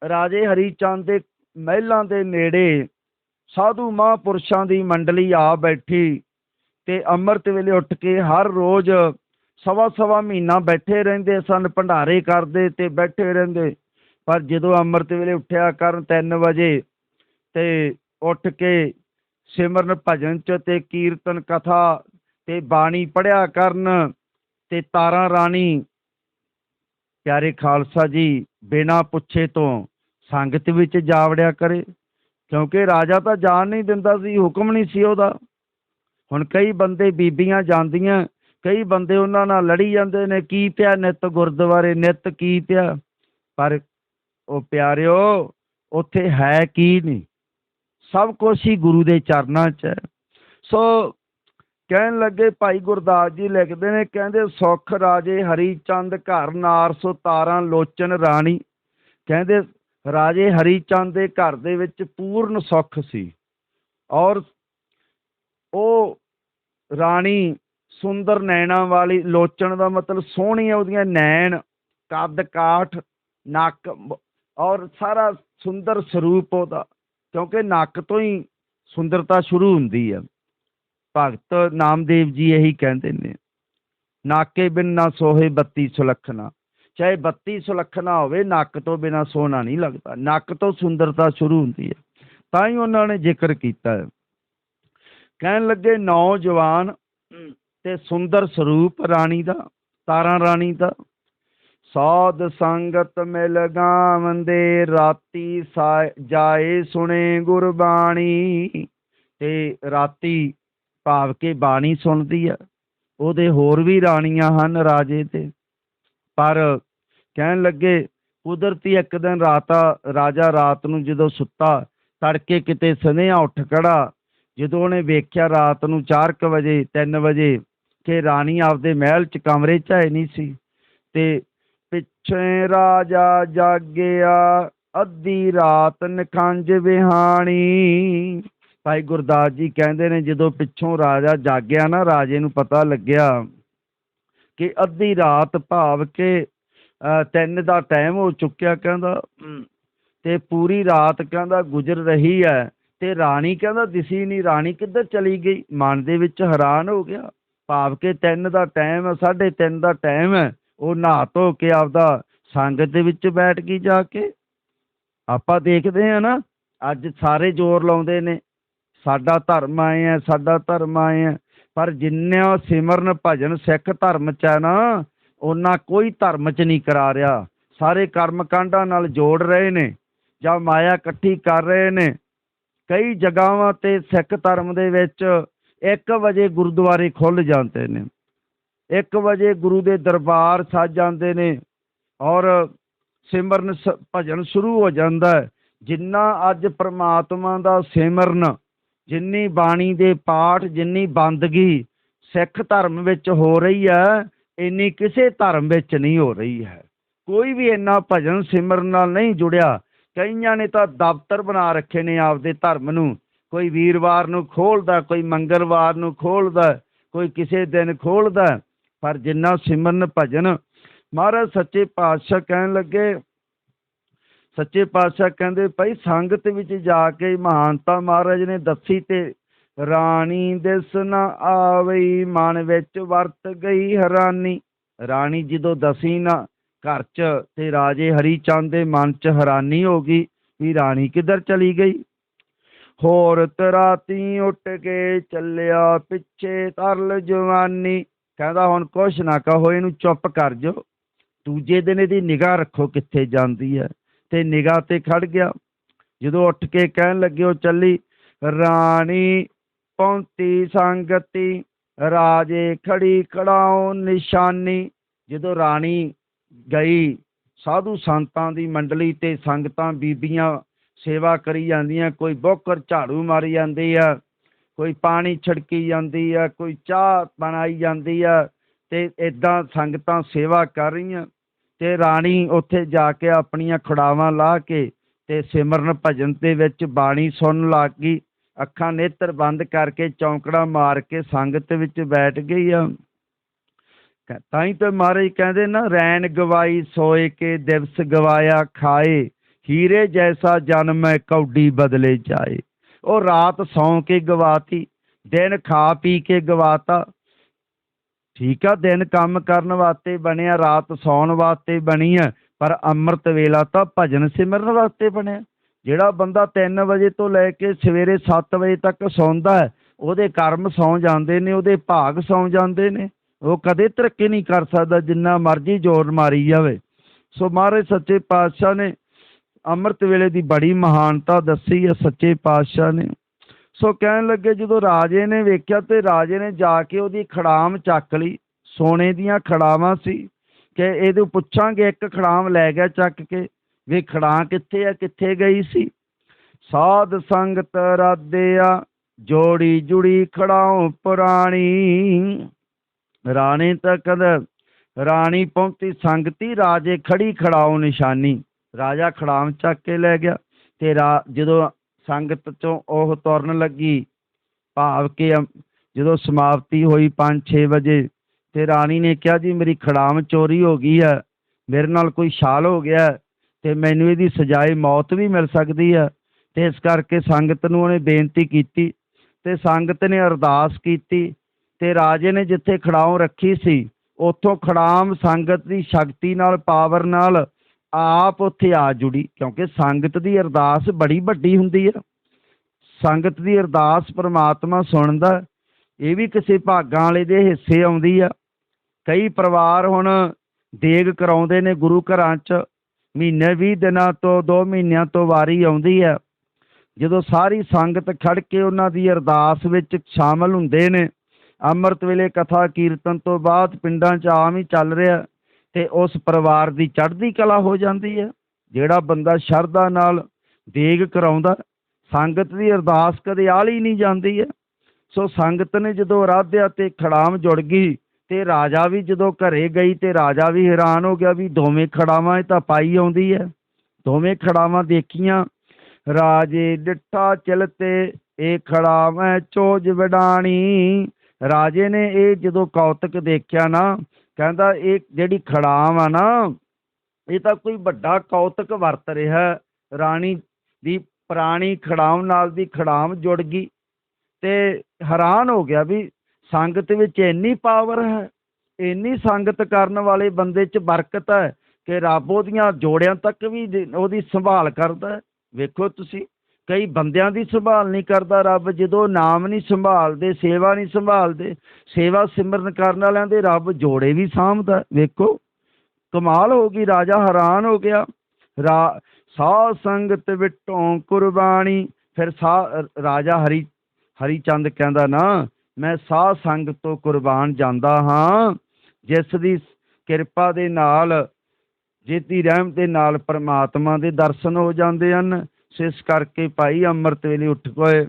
ਰਾਜੇ ਹਰੀ ਚੰਦ ਦੇ ਮਹਿਲਾਂ ਦੇ ਨੇੜੇ ਸਾਧੂ ਮਹਾਂਪੁਰਸ਼ਾਂ ਦੀ ਮੰਡਲੀ ਆ ਬੈਠੀ। ਤੇ ਅੰਮ੍ਰਿਤ ਵੇਲੇ ਉੱਠ ਕੇ ਹਰ ਰੋਜ਼ ਸਵਾ ਸਵਾ ਮਹੀਨਾ ਬੈਠੇ ਰਹਿੰਦੇ ਸਨ, ਭੰਡਾਰੇ ਕਰਦੇ ਤੇ ਬੈਠੇ ਰਹਿੰਦੇ। ਪਰ ਜਦੋਂ ਅੰਮ੍ਰਿਤ ਵੇਲੇ ਉੱਠਿਆ ਕਰਨ 3 ਵਜੇ ਤੇ ਉੱਠ ਕੇ ਸਿਮਰਨ ਭਜਨ ਚ ਤੇ ਕੀਰਤਨ ਕਥਾ ਤੇ ਬਾਣੀ ਪੜਿਆ ਕਰਨ ਤੇ ਤਾਰਾ ਰਾਣੀ, ਪਿਆਰੇ ਖਾਲਸਾ ਜੀ, ਬਿਨਾਂ ਪੁੱਛੇ ਤੋਂ ਸੰਗਤ ਵਿੱਚ ਜਾਵੜਿਆ ਕਰੇ। ਕਿਉਂਕਿ ਰਾਜਾ ਤਾਂ ਜਾਣ ਨਹੀਂ ਦਿੰਦਾ ਸੀ, ਹੁਕਮ ਨਹੀਂ ਸੀ ਉਹਦਾ। ਹੁਣ ਕਈ ਬੰਦੇ ਬੀਬੀਆਂ ਜਾਂਦੀਆਂ, ਕਈ ਬੰਦੇ ਉਹਨਾਂ ਨਾਲ ਲੜੀ ਜਾਂਦੇ ਨੇ, ਕੀ ਪਿਆ ਨਿਤ ਗੁਰਦੁਆਰੇ, ਨਿਤ ਕੀ ਪਿਆ? ਪਰ ਉਹ ਪਿਆਰਿਓ, ਉੱਥੇ ਹੈ ਕੀ ਨਹੀਂ? ਸਭ ਕੁਝ ਹੀ ਗੁਰੂ ਦੇ ਚਰਨਾਂ 'ਚ ਹੈ। ਸੋ ਕਹਿਣ ਲੱਗੇ ਭਾਈ ਗੁਰਦਾਸ ਜੀ ਲਿਖਦੇ ਨੇ, ਕਹਿੰਦੇ ਸੁਖ ਰਾਜੇ ਹਰੀ ਚੰਦ ਘਰ ਨਾਰ ਸੋ ਤਾਰਾਂ ਲੋਚਨ ਰਾਣੀ। ਕਹਿੰਦੇ ਰਾਜੇ ਹਰੀ ਚੰਦ ਦੇ ਘਰ ਦੇ ਵਿੱਚ ਪੂਰਨ ਸੁੱਖ ਸੀ। ਔਰ ਉਹ ਰਾਣੀ ਸੁੰਦਰ ਨੈਣਾ ਵਾਲੀ, ਲੋਚਣ ਦਾ ਮਤਲਬ ਸੋਹਣੀਆਂ ਉਹਦੀਆਂ ਨੈਣ, ਕੱਦ ਕਾਠ, ਨੱਕ ਔਰ ਸਾਰਾ ਸੁੰਦਰ ਸਰੂਪ ਉਹਦਾ, ਕਿਉਂਕਿ ਨੱਕ ਤੋਂ ਹੀ ਸੁੰਦਰਤਾ ਸ਼ੁਰੂ ਹੁੰਦੀ ਹੈ ਭਗਤ ਨਾਮਦੇਵ ਜੀ ਇਹੀ ਕਹਿੰਦੇ ਨੇ, ਨਾਕੇ ਬਿਨ ਨਾ ਸੋਹੇ ਬੱਤੀ ਸੁਲੱਖਣਾ, ਚਾਹੇ ਬੱਤੀ ਸੁਲੱਖਣਾ ਹੋਵੇ, ਨੱਕ ਤੋਂ ਬਿਨਾ ਸੋਹਣਾ ਨਹੀਂ ਲੱਗਦਾ, ਨੱਕ ਤੋਂ ਸੁੰਦਰਤਾ ਸ਼ੁਰੂ ਹੁੰਦੀ ਹੈ ਤਾਂ ਹੀ ਉਹਨਾਂ ਨੇ ਜ਼ਿਕਰ ਕੀਤਾ। ਹੈ ਕਹਿਣ ਲੱਗੇ ਨੌਜਵਾਨ ਤੇ ਸੁੰਦਰ ਸਰੂਪ ਰਾਣੀ ਦਾ ਤਾਰਾ ਰਾਣੀ ਦਾ। ਸਾਧ ਸੰਗਤ ਮਿਲ ਗਾਵੰਦੇ ਰਾਤੀ ਜਾਏ ਸੁਣੇ ਗੁਰਬਾਣੀ। ਤੇ ਰਾਤੀ ਭਾਵ ਕੇ ਬਾਣੀ ਸੁਣਦੀ ਆ। ਉਹਦੇ ਹੋਰ ਵੀ ਰਾਣੀਆਂ ਹਨ ਰਾਜੇ ਤੇ। ਪਰ ਕਹਿਣ ਲੱਗੇ ਕੁਦਰਤੀ ਇੱਕ ਦਿਨ ਰਾਤਾ ਰਾਜਾ ਰਾਤ ਨੂੰ ਜਦੋਂ ਸੁੱਤਾ ਤੜਕੇ ਕਿਤੇ ਸਨੇਹਾ ਉੱਠ ਖੜਾ ਜਦੋਂ ਉਹਨੇ ਵੇਖਿਆ ਰਾਤ ਨੂੰ 4:00 ਵਜੇ 3 ਵਜੇ ਕਿ ਰਾਣੀ ਆਪਦੇ ਮਹਿਲ 'ਚ ਕਮਰੇ 'ਚ ਹੈ ਨਹੀਂ ਸੀ ਤੇ ਪਿੱਛੇ ਰਾਜਾ ਜਾਗਿਆ ਅੱਧੀ ਰਾਤ ਨਿਖੰਜ ਵਿਹਾਣੀ। ਭਾਈ ਗੁਰਦਾਸ ਜੀ ਕਹਿੰਦੇ ਨੇ ਜਦੋਂ ਪਿੱਛੋਂ ਰਾਜਾ ਜਾਗਿਆ ਨਾ ਰਾਜੇ ਨੂੰ ਪਤਾ ਲੱਗਿਆ ਕਿ ਅੱਧੀ ਰਾਤ ਭਾਵ ਕੇ ਅ, ਤਿੰਨ ਦਾ ਟਾਈਮ ਹੋ ਚੁੱਕਿਆ ਕਹਿੰਦਾ ਤੇ ਪੂਰੀ ਰਾਤ ਕਹਿੰਦਾ ਗੁਜ਼ਰ ਰਹੀ ਹੈ। ਤੇ ਰਾਣੀ ਕਹਿੰਦਾ ਦਿਸੀ ਨਹੀਂ, ਰਾਣੀ ਕਿੱਧਰ ਚਲੀ ਗਈ? ਮਨ ਦੇ ਵਿੱਚ ਹੈਰਾਨ ਹੋ ਗਿਆ। ਭਾਵ ਕਿ ਤਿੰਨ ਦਾ ਟਾਈਮ ਹੈ, ਸਾਢੇ ਤਿੰਨ ਦਾ ਟਾਈਮ ਹੈ। ਉਹ ਨਹਾ ਧੋ ਕੇ ਆਪਦਾ ਸੰਗਤ ਦੇ ਵਿੱਚ ਬੈਠ ਗਈ ਜਾ ਕੇ। ਆਪਾਂ ਦੇਖਦੇ ਹਾਂ ਨਾ, ਅੱਜ ਸਾਰੇ ਜ਼ੋਰ ਲਾਉਂਦੇ ਨੇ। ਸਾਡਾ ਧਰਮ ਆਏ ਆ ਸਾਡਾ ਧਰਮ ਆਏ ਆ ਪਰ ਜਿੰਨਾ ਸਿਮਰਨ ਭਜਨ ਸਿੱਖ ਧਰਮ ਚ ਹੈ ਨਾ, ਉਹਨਾਂ ਕੋਈ ਧਰਮ ਚ ਨਹੀਂ ਕਰਾ ਰਿਹਾ। ਸਾਰੇ ਕਰਮ ਕਾਂਡਾਂ ਨਾਲ ਜੋੜ ਰਹੇ ਨੇ ਜਾਂ ਮਾਇਆ ਇਕੱਠੀ ਕਰ ਰਹੇ ਨੇ। ਕਈ ਜਗ੍ਹਾਵਾਂ ਤੇ ਸਿੱਖ ਧਰਮ ਦੇ ਵਿੱਚ 1 ਵਜੇ ਗੁਰਦੁਆਰੇ ਖੁੱਲ ਜਾਂਦੇ ਨੇ 1 ਵਜੇ ਗੁਰੂ ਦੇ ਦਰਬਾਰ ਸੱਜ ਜਾਂਦੇ ਨੇ ਔਰ ਸਿਮਰਨ ਸ- ਭਜਨ ਸ਼ੁਰੂ ਹੋ ਜਾਂਦਾ ਹੈ। ਜਿੰਨਾ ਅੱਜ ਪ੍ਰਮਾਤਮਾ ਦਾ ਸਿਮਰਨ, ਜਿੰਨੀ ਬਾਣੀ ਦੇ ਪਾਠ, ਜਿੰਨੀ ਬੰਦਗੀ ਸਿੱਖ ਧਰਮ ਵਿੱਚ ਹੋ ਰਹੀ ਹੈ, ਇੰਨੀ ਕਿਸੇ ਧਰਮ ਵਿੱਚ ਨਹੀਂ ਹੋ ਰਹੀ ਹੈ। ਕੋਈ ਵੀ ਇੰਨਾ ਭਜਨ ਸਿਮਰਨ ਨਾਲ ਨਹੀਂ ਜੁੜਿਆ। ਕਈਆਂ ਨੇ ਤਾਂ ਦਫ਼ਤਰ ਬਣਾ ਰੱਖੇ ਨੇ ਆਪਦੇ ਧਰਮ ਨੂੰ। ਕੋਈ ਵੀਰਵਾਰ ਨੂੰ ਖੋਲਦਾ, ਕੋਈ ਮੰਗਲਵਾਰ ਨੂੰ ਖੋਲਦਾ, ਕੋਈ ਕਿਸੇ ਦਿਨ ਖੋਲਦਾ। ਪਰ ਜਿੰਨਾ ਸਿਮਰਨ ਭਜਨ, ਮਹਾਰਾਜ ਸੱਚੇ ਪਾਤਸ਼ਾਹ ਕਹਿਣ ਲੱਗੇ, ਸੱਚੇ ਪਾਤਸ਼ਾਹ ਕਹਿੰਦੇ, ਭਾਈ ਸੰਗਤ ਵਿੱਚ ਜਾ ਕੇ ਮਹਾਨਤਾ ਮਹਾਰਾਜ ਨੇ ਦੱਸੀ ਤੇ ਰਾਣੀ ਦਿਸ ਨਾ ਆਵਈ, ਮਨ ਵਿੱਚ ਵਰਤ ਗਈ ਹੈਰਾਨੀ। ਰਾਣੀ ਜਦੋਂ ਦਸੀ ਨਾ ਘਰ 'ਚ ਤੇ ਰਾਜੇ ਹਰੀ ਚੰਦ ਦੇ ਮਨ 'ਚ ਹੈਰਾਨੀ ਹੋ ਗਈ ਵੀ ਰਾਣੀ ਕਿੱਧਰ ਚਲੀ ਗਈ। ਹੋਰ ਤਰਾਤੀ ਉੱਠ ਕੇ ਚੱਲਿਆ ਪਿੱਛੇ ਤਰਲ ਜਵਾਨੀ। ਕਹਿੰਦਾ, ਹੁਣ ਕੁਛ ਨਾ ਕਹੋ, ਇਹਨੂੰ ਚੁੱਪ ਕਰ ਜੋ ਦੂਜੇ ਦਿਨ ਇਹਦੀ ਨਿਗਾਹ ਰੱਖੋ ਕਿੱਥੇ ਜਾਂਦੀ ਹੈ। ਤੇ ਨਿਗਾਹ ਤੇ ਖੜ ਗਿਆ। ਜਦੋਂ ਉੱਠ ਕੇ ਕਹਿਣ ਲੱਗੇ ਚੱਲੀ, ਰਾਣੀ ਪੌਂਤੀ ਸੰਗਤੀ। ਰਾਜੇ ਖੜੀ ਖੜਾਉ ਨਿਸ਼ਾਨੀ। ਜਦੋਂ ਰਾਣੀ ਗਈ। ਸਾਧੂ ਸੰਤਾਂ ਦੀ ਮੰਡਲੀ ਤੇ ਸੰਗਤਾਂ, ਬੀਬੀਆਂ ਸੇਵਾ ਕਰੀ ਜਾਂਦੀਆਂ। ਕੋਈ ਬੋਕਰ ਝਾੜੂ ਮਾਰੀ ਜਾਂਦੀ ਆ, ਕੋਈ ਪਾਣੀ ਛਿੜਕੀ ਜਾਂਦੀ ਆ, ਕੋਈ ਚਾਹ ਬਣਾਈ ਜਾਂਦੀ ਆ ਤੇ ਇਦਾਂ ਸੰਗਤਾਂ ਸੇਵਾ ਕਰ ਰਹੀਆਂ ਤੇ ਰਾਣੀ ਉੱਥੇ ਜਾ ਕੇ ਆਪਣੀਆਂ ਖੜਾਵਾਂ ਲਾ ਕੇ ਤੇ ਸਿਮਰਨ ਭਜਨ ਦੇ ਵਿੱਚ ਬਾਣੀ ਸੁਣਨ ਲੱਗ ਗਈ। ਅੱਖਾਂ ਨੇਤਰ ਬੰਦ ਕਰਕੇ ਚੌਂਕੜਾ ਮਾਰ ਕੇ ਸੰਗਤ ਵਿੱਚ ਬੈਠ ਗਈ ਆ। ਤਾਂ ਹੀ ਤੇ ਮਹਾਰਾਜ ਕਹਿੰਦੇ ਨਾ, ਰੈਣ ਗਵਾਈ ਸੋਏ ਕੇ ਦਿਵਸ ਗਵਾਇਆ ਖਾਏ, ਹੀਰੇ ਜੈਸਾ ਜਨਮ ਹੈ ਕੌਡੀ ਬਦਲੇ ਜਾਏ। ਉਹ ਰਾਤ ਸੌਂ ਕੇ ਗਵਾਤੀ, ਦਿਨ ਖਾ ਪੀ ਕੇ ਗਵਾਤਾ। ਠੀਕ ਆ, ਦਿਨ ਕੰਮ ਕਰਨ ਵਾਸਤੇ ਬਣਿਆ, ਰਾਤ ਸੌਣ ਵਾਸਤੇ ਬਣੀ ਹੈ ਪਰ ਅੰਮ੍ਰਿਤ ਵੇਲਾ ਤਾਂ ਭਜਨ ਸਿਮਰਨ ਵਾਸਤੇ ਬਣਿਆ। ਜਿਹੜਾ ਬੰਦਾ 3 ਵਜੇ ਤੋਂ ਲੈ ਕੇ ਸਵੇਰੇ 7 ਵਜੇ ਤੱਕ ਸੌਂਦਾ ਹੈ, ਉਹਦੇ ਕਰਮ ਸੌਂ ਜਾਂਦੇ ਨੇ, ਉਹਦੇ ਭਾਗ ਸੌਂ ਜਾਂਦੇ ਨੇ। ਉਹ ਕਦੇ ਤਰੱਕੀ ਨਹੀਂ ਕਰ ਸਕਦਾ, ਜਿੰਨਾ ਮਰਜ਼ੀ ਜ਼ੋਰ ਮਾਰੀ ਜਾਵੇ। ਸੋ ਮਹਾਰਾਜ, ਸੱਚੇ ਪਾਤਸ਼ਾਹ ਨੇ ਅੰਮ੍ਰਿਤ ਵੇਲੇ ਦੀ ਬੜੀ ਮਹਾਨਤਾ ਦੱਸੀ ਹੈ, ਸੱਚੇ ਪਾਤਸ਼ਾਹ ਨੇ। ਸੋ ਕਹਿਣ ਲੱਗੇ, ਜਦੋਂ ਰਾਜੇ ਨੇ ਵੇਖਿਆ ਤੇ ਰਾਜੇ ਨੇ ਜਾ ਕੇ ਉਹਦੀ ਖੜਾਮ ਚੱਕ ਲਈ, ਸੋਨੇ ਦੀਆਂ ਖੜਾਵਾਂ ਸੀ, ਕਿ ਇਹਦੇ ਪੁੱਛਾਂਗੇ, ਇੱਕ ਖੜਾਮ ਲੈ ਗਿਆ ਚੱਕ ਕੇ, ਵੀ ਖੜਾਂ ਕਿੱਥੇ ਆ, ਕਿੱਥੇ ਗਈ ਸੀ? ਸਾਧ ਸੰਗਤ ਰਾਧਿਆ, ਜੋੜੀ ਜੁੜੀ ਖੜਾਉ ਪੁਰਾਣੀ। ਰਾਣੀ ਤੱਕ ਰਾਣੀ ਪਹੁੰਚੀ, ਸੰਗਤੀ ਰਾਜੇ ਖੜੀ ਖੜਾਓ ਨਿਸ਼ਾਨੀ। ਰਾਜਾ ਖੜਾਮ ਚੱਕ ਕੇ ਲੈ ਗਿਆ ਤੇ ਜਦੋਂ ਸੰਗਤ ਚੋਂ ਉਹ ਤੁਰਨ ਲੱਗੀ, ਭਾਵ ਕਿ ਜਦੋਂ ਸਮਾਪਤੀ ਹੋਈ 5-6 ਵਜੇ, ਤੇ ਰਾਣੀ ਨੇ ਕਿਹਾ, ਜੀ, ਮੇਰੀ ਖੜਾਮ ਚੋਰੀ ਹੋ ਗਈ ਹੈ, ਮੇਰੇ ਨਾਲ ਕੋਈ ਛਾਲ ਹੋ ਗਿਆ ਤੇ ਮੈਨੂੰ ਇਹਦੀ ਸਜ਼ਾਏ ਮੌਤ ਵੀ ਮਿਲ ਸਕਦੀ ਹੈ। ਤੇ ਇਸ ਕਰਕੇ ਸੰਗਤ ਨੂੰ ਉਹਨੇ ਬੇਨਤੀ ਕੀਤੀ ਤੇ ਸੰਗਤ ਨੇ ਅਰਦਾਸ ਕੀਤੀ ਤੇ ਰਾਜੇ ਨੇ ਜਿੱਥੇ ਖੜਾਉ ਰੱਖੀ ਸੀ, ਉੱਥੋਂ ਖੜਾਮ ਸੰਗਤ ਦੀ ਸ਼ਕਤੀ ਨਾਲ, ਪਾਵਰ ਨਾਲ ਆਪ ਉੱਥੇ ਆ ਜੁੜੀ, ਕਿਉਂਕਿ ਸੰਗਤ ਦੀ ਅਰਦਾਸ ਬੜੀ ਵੱਡੀ ਹੁੰਦੀ ਹੈ। ਸੰਗਤ ਦੀ ਅਰਦਾਸ ਪ੍ਰਮਾਤਮਾ ਸੁਣਦਾ, ਇਹ ਵੀ ਕਿਸੇ ਭਾਗਾਂ ਵਾਲੇ ਦੇ ਹਿੱਸੇ ਆਉਂਦੀ ਆ। ਕਈ ਪਰਿਵਾਰ ਹੁਣ ਦੇਗ ਕਰਾਉਂਦੇ ਨੇ ਗੁਰੂ ਘਰਾਂ 'ਚ, ਮਹੀਨੇ 20 ਦਿਨਾਂ ਤੋਂ 2 ਮਹੀਨਿਆਂ ਤੋਂ ਵਾਰੀ ਆਉਂਦੀ ਹੈ ਜਦੋਂ ਸਾਰੀ ਸੰਗਤ ਖੜ ਕੇ ਉਹਨਾਂ ਦੀ ਅਰਦਾਸ ਵਿੱਚ ਸ਼ਾਮਲ ਹੁੰਦੇ ਨੇ ਅੰਮ੍ਰਿਤ ਵੇਲੇ ਕਥਾ ਕੀਰਤਨ ਤੋਂ ਬਾਅਦ ਪਿੰਡਾਂ 'ਚ ਆਮ ਹੀ ਚੱਲ ਰਿਹਾ ਤੇ ਉਸ ਪਰਿਵਾਰ ਦੀ ਚੜ੍ਹਦੀ ਕਲਾ ਹੋ ਜਾਂਦੀ ਹੈ। ਜਿਹੜਾ ਬੰਦਾ ਸ਼ਰਧਾ ਨਾਲ ਦੇਗ ਕਰਾਉਂਦਾ, ਸੰਗਤ ਦੀ ਅਰਦਾਸ ਕਦੇ ਆਲੀ ਨਹੀਂ ਜਾਂਦੀ ਹੈ। ਸੋ ਸੰਗਤ ਨੇ ਜਦੋਂ ਆਰਾਧਿਆ ਤੇ ਖੜਾਮ ਜੁੜ ਗਈ ਤੇ ਰਾਜਾ ਵੀ ਜਦੋਂ ਘਰੇ ਗਈ ਤੇ ਰਾਜਾ ਵੀ ਹੈਰਾਨ ਹੋ ਗਿਆ ਵੀ ਦੋਵੇਂ ਖੜਾਵਾਂ ਇਹ ਤਾਂ ਪਾਈ ਆਉਂਦੀ ਹੈ। ਦੋਵੇਂ ਖੜਾਵਾਂ ਦੇਖੀਆਂ, ਰਾਜੇ ਡਿੱਠਾ ਚਲਤੇ ਇਹ ਖੜਾਵਾਂ ਚੋਜ ਵਡਾਣੀ ਰਾਜੇ ਨੇ ਇਹ ਜਦੋਂ ਕੌਤਕ ਦੇਖਿਆ ਨਾ, ਕਹਿੰਦਾ ਇਹ ਜਿਹੜੀ ਖੜਾਮ ਆ ਨਾ, ਇਹ ਤਾਂ ਕੋਈ ਵੱਡਾ ਕੌਤਕ ਵਰਤ ਰਿਹਾ। ਰਾਣੀ ਦੀ ਪੁਰਾਣੀ ਖੜਾਮ ਨਾਲ ਦੀ ਖੜਾਮ ਜੁੜ ਗਈ ਤੇ ਹੈਰਾਨ ਹੋ ਗਿਆ ਵੀ ਸੰਗਤ ਵਿੱਚ ਇੰਨੀ ਪਾਵਰ ਹੈ, ਇੰਨੀ ਸੰਗਤ ਕਰਨ ਵਾਲੇ ਬੰਦੇ 'ਚ ਬਰਕਤ ਹੈ ਕਿ ਰੱਬ ਉਹਦੀਆਂ ਜੋੜਿਆਂ ਤੱਕ ਵੀ ਉਹਦੀ ਸੰਭਾਲ ਕਰਦਾ ਵੇਖੋ ਤੁਸੀਂ ਕਈ ਬੰਦਿਆਂ ਦੀ ਸੰਭਾਲ ਨਹੀਂ ਕਰਦਾ ਰੱਬ, ਜਦੋਂ ਨਾਮ ਨਹੀਂ ਸੰਭਾਲਦੇ, ਸੇਵਾ ਨਹੀਂ ਸੰਭਾਲਦੇ, ਸੇਵਾ ਸਿਮਰਨ ਕਰਨ ਵਾਲਿਆਂ ਦੇ ਰੱਬ ਜੋੜੇ ਵੀ ਸਾਂਭਦਾ। ਵੇਖੋ, ਕਮਾਲ ਹੋ ਗਈ, ਰਾਜਾ ਹੈਰਾਨ ਹੋ ਗਿਆ। ਰਾ, ਸਾਧ ਸੰਗਤ ਵਿਟੋਂ ਕੁਰਬਾਨੀ, ਫਿਰ ਸਾ, ਰਾਜਾ ਹਰੀ ਹਰੀ ਚੰਦ ਕਹਿੰਦਾ, ਨਾ, ਮੈਂ ਸਾਧ ਸੰਗਤ ਤੋਂ ਕੁਰਬਾਨ ਜਾਂਦਾ ਹਾਂ। ਜਿਸ ਦੀ ਕਿਰਪਾ ਦੇ ਨਾਲ ਜੇਤੀ ਰਹਿਮ ਦੇ ਨਾਲ ਪਰਮਾਤਮਾ ਦੇ ਦਰਸ਼ਨ ਹੋ ਜਾਂਦੇ ਹਨ। ਸੋ ਇਸ ਕਰਕੇ ਭਾਈ ਅੰਮ੍ਰਿਤ ਵੇਲੇ ਉੱਠ ਕੋਏ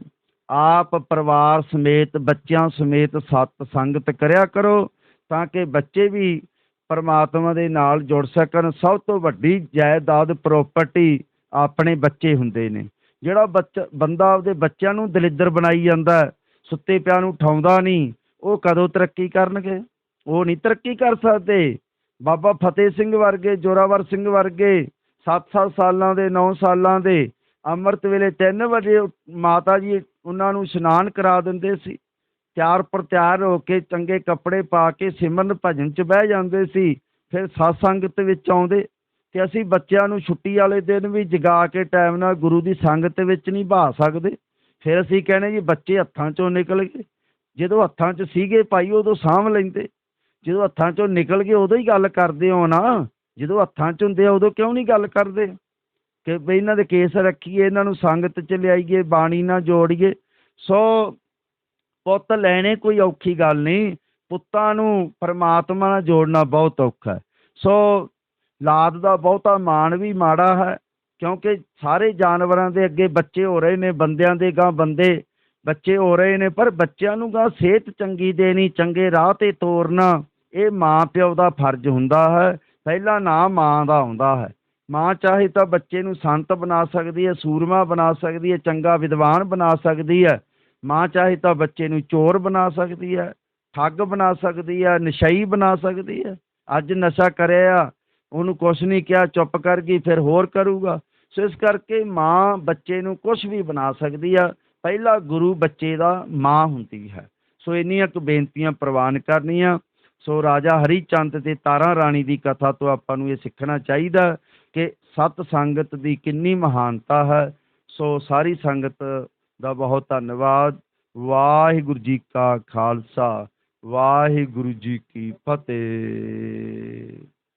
ਆਪ ਪਰਿਵਾਰ ਸਮੇਤ, ਬੱਚਿਆਂ ਸਮੇਤ ਸਤ ਸੰਗਤ ਕਰਿਆ ਕਰੋ ਤਾਂ ਕਿ ਬੱਚੇ ਵੀ ਪਰਮਾਤਮਾ ਦੇ ਨਾਲ ਜੁੜ ਸਕਣ। ਸਭ ਤੋਂ ਵੱਡੀ ਜਾਇਦਾਦ ਪ੍ਰਾਪਰਟੀ ਆਪਣੇ ਬੱਚੇ ਹੁੰਦੇ ਨੇ। ਜਿਹੜਾ ਬੱਚਾ, ਬੰਦਾ ਆਪਦੇ ਬੱਚਿਆਂ ਨੂੰ ਦਲਿੱਦਰ ਬਣਾਈ ਜਾਂਦਾ, ਸੁੱਤੇ ਪਿਆਂ ਨੂੰ ਉਠਾਉਂਦਾ ਨਹੀਂ, ਉਹ ਕਦੋਂ ਤਰੱਕੀ ਕਰਨਗੇ? ਉਹ ਨਹੀਂ ਤਰੱਕੀ ਕਰ ਸਕਦੇ। ਬਾਬਾ ਫਤਿਹ ਸਿੰਘ ਵਰਗੇ, ਜੋਰਾਵਰ ਸਿੰਘ ਵਰਗੇ 7-7 ਸਾਲਾਂ ਦੇ 9 ਸਾਲਾਂ ਦੇ ਅੰਮ੍ਰਿਤ ਵੇਲੇ 3 ਵਜੇ ਮਾਤਾ ਜੀ ਉਹਨਾਂ ਨੂੰ ਇਸ਼ਨਾਨ ਕਰਾ ਦਿੰਦੇ ਸੀ। ਤਿਆਰ ਪ੍ਰਤਿਆਰ ਹੋ ਕੇ ਚੰਗੇ ਕੱਪੜੇ ਪਾ ਕੇ ਸਿਮਰਨ ਭਜਨ 'ਚ ਬਹਿ ਜਾਂਦੇ ਸੀ। ਫਿਰ ਸਤਸੰਗਤ ਵਿੱਚ ਆਉਂਦੇ ਤੇ ਅਸੀਂ ਬੱਚਿਆਂ ਨੂੰ ਛੁੱਟੀ ਵਾਲੇ ਦਿਨ ਵੀ ਜਗਾ ਕੇ ਟਾਈਮ ਨਾਲ ਗੁਰੂ ਦੀ ਸੰਗਤ ਵਿੱਚ ਨਹੀਂ ਬਹਾ ਸਕਦੇ। ਫਿਰ ਅਸੀਂ ਕਹਿੰਦੇ ਜੀ ਬੱਚੇ ਹੱਥਾਂ 'ਚੋਂ ਨਿਕਲ ਗਏ। ਜਦੋਂ ਹੱਥਾਂ 'ਚ ਸੀਗੇ ਭਾਈ ਉਦੋਂ ਸਾਂਭ ਲੈਂਦੇ। ਜਦੋਂ ਹੱਥਾਂ 'ਚੋਂ ਨਿਕਲ ਗਏ ਉਦੋਂ ਹੀ ਗੱਲ ਕਰਦੇ ਹੋ ਨਾ। ਜਦੋਂ ਹੱਥਾਂ 'ਚ ਹੁੰਦੇ ਆ ਉਦੋਂ ਕਿਉਂ ਨਹੀਂ ਗੱਲ ਕਰਦੇ? ਕਿ ਬਈ ਇਹਨਾਂ ਦੇ ਕੇਸ ਰੱਖੀਏ, ਇਹਨਾਂ ਨੂੰ ਸੰਗਤ 'ਚ ਲਿਆਈਏ, ਬਾਣੀ ਨਾਲ ਜੋੜੀਏ। ਸੋ ਪੁੱਤ ਲੈਣੇ ਕੋਈ ਔਖੀ ਗੱਲ ਨਹੀਂ, ਪੁੱਤਾਂ ਨੂੰ ਪਰਮਾਤਮਾ ਨਾਲ ਜੋੜਨਾ ਬਹੁਤ ਔਖਾ ਹੈ। ਸੋ ਲਾਦ ਦਾ ਬਹੁਤਾ ਮਾਣ ਵੀ ਮਾੜਾ ਹੈ, ਕਿਉਂਕਿ ਸਾਰੇ ਜਾਨਵਰਾਂ ਦੇ ਅੱਗੇ ਬੱਚੇ ਹੋ ਰਹੇ ਨੇ, ਬੰਦਿਆਂ ਦੇ ਗਾਂ ਬੰਦੇ ਬੱਚੇ ਹੋ ਰਹੇ ਨੇ, ਪਰ ਬੱਚਿਆਂ ਨੂੰ ਗਾਂ ਸਿਹਤ ਚੰਗੀ ਦੇਣੀ, ਚੰਗੇ ਰਾਹ ਤੇ ਤੋਰਨਾ, ਇਹ ਮਾਂ ਪਿਓ ਦਾ ਫਰਜ਼ ਹੁੰਦਾ ਹੈ। ਪਹਿਲਾ ਨਾਮ ਮਾਂ ਦਾ ਆਉਂਦਾ ਹੈ। ਮਾਂ ਚਾਹੇ ਤਾਂ ਬੱਚੇ ਨੂੰ ਸੰਤ ਬਣਾ ਸਕਦੀ ਹੈ, ਸੂਰਮਾ ਬਣਾ ਸਕਦੀ ਹੈ, ਚੰਗਾ ਵਿਦਵਾਨ ਬਣਾ ਸਕਦੀ ਹੈ। ਮਾਂ ਚਾਹੇ ਤਾਂ ਬੱਚੇ ਨੂੰ ਚੋਰ ਬਣਾ ਸਕਦੀ ਹੈ, ਠੱਗ ਬਣਾ ਸਕਦੀ ਹੈ, ਨਸ਼ਈ ਬਣਾ ਸਕਦੀ ਹੈ। ਅੱਜ ਨਸ਼ਾ ਕਰਿਆ, ਉਹਨੂੰ ਕੁਛ ਨਹੀਂ ਕਿਹਾ, ਚੁੱਪ ਕਰ ਗਈ, ਫਿਰ ਹੋਰ ਕਰੂਗਾ। ਸੋ ਇਸ ਕਰਕੇ ਮਾਂ ਬੱਚੇ ਨੂੰ ਕੁਝ ਵੀ ਬਣਾ ਸਕਦੀ ਆ ਪਹਿਲਾ ਗੁਰੂ ਬੱਚੇ ਦਾ ਮਾਂ ਹੁੰਦੀ ਹੈ। ਸੋ ਇੰਨੀਆਂ ਕੁ ਬੇਨਤੀਆਂ ਪ੍ਰਵਾਨ ਕਰਨੀਆਂ। ਸੋ ਰਾਜਾ ਹਰੀ ਚੰਦ ਤੇ ਤਾਰਾ ਰਾਣੀ ਦੀ ਕਥਾ ਤੋਂ ਆਪਾਂ ਨੂੰ ਇਹ ਸਿੱਖਣਾ ਚਾਹੀਦਾ। ਕਿ ਸਤ ਸੰਗਤ ਦੀ ਕਿੰਨੀ ਮਹਾਨਤਾ ਹੈ, ਸੋ ਸਾਰੀ ਸੰਗਤ ਦਾ ਬਹੁਤ ਧੰਨਵਾਦ। ਵਾਹਿਗੁਰੂ ਜੀ ਕਾ ਖਾਲਸਾ, ਵਾਹਿਗੁਰੂ ਜੀ ਕੀ ਫਤਿਹ।